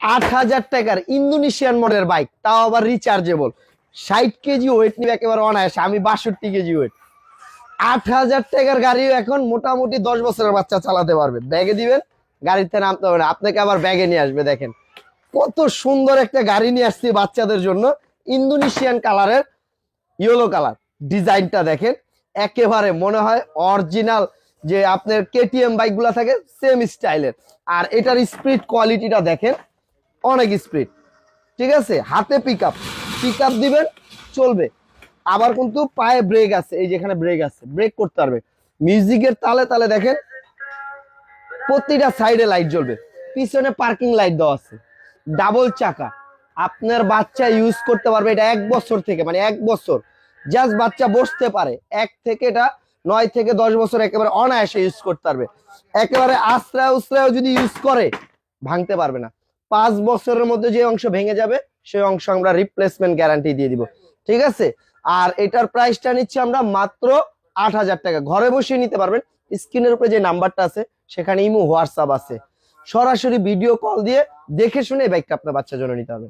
আট হাজার টাকার ইন্দোনেশিয়ান মডেলের বাইক, তাও আবার রিচার্জেবল ষাট কেজি ওয়েট নিবে একেবারে অনায়াসে, আমি বাষট্টি কেজি ওয়েট আট হাজার টাকার গাড়িও এখন মোটামুটি দশ বছরের বাচ্চা চালাতে পারবে। ব্যাগে দিবেন, গাড়িতে নামতে হবে না। আপনাকে আবার ব্যাগে নিয়ে আসবে, দেখেন। কত সুন্দর একটা গাড়ি নিয়ে আসছি বাচ্চাদের জন্য, ইন্দোনেশিয়ান কালারের ইয়েলো কালার ডিজাইনটা দেখেন, একেবারে মনে হয় অরিজিনাল যে আপনার কেটিএম বাইকগুলো থাকে সেম স্টাইলের আর এটার স্পিড কোয়ালিটিটা দেখেন অনেক স্পিড ঠিক আছে? হাতে পিক আপ পিক আপ দিবেন, চলবে। আবার কিন্তু পায়ে ব্রেক আছে, এই যেখানে ব্রেক আছে ব্রেক করতে পারবে। মিউজিকের তালে তালে দেখেন, প্রতিটা সাইডে লাইট জ্বলবে। পিছনে পার্কিং লাইট দেওয়া আছে। ডাবল চাকা। আপনার বাচ্চা ইউজ করতে পারবে এটা এক বছর থেকে মানে এক বছর। জাস্ট বাচ্চা বসতে পারে। এক থেকে এটা নয় থেকে দশ বছর একেবারে অনায়াসে ইউজ করতে পারবে। একেবারে আশ্রয় উশ্রয় যদি ইউজ করে, ভাঙতে পারবে না। পাঁচ বছরের মধ্যে যে অংশ ভেঙে যাবে, সেই অংশ আমরা রিপ্লেসমেন্ট গ্যারান্টি দিয়ে দিব। ঠিক আছে? আর এটার প্রাইসটা নিচ্ছি আমরা মাত্র আট হাজার টাকা। ঘরে বসে নিতে পারবেন। স্ক্রিনের উপরে যে নাম্বারটা আছে, সেখানে ইমো, হোয়াটসঅ্যাপ আছে। সরাসরি ভিডিও কল দিয়ে দেখে শুনে বাইকটা আপনার বাচ্চার জন্য নিতে হবে।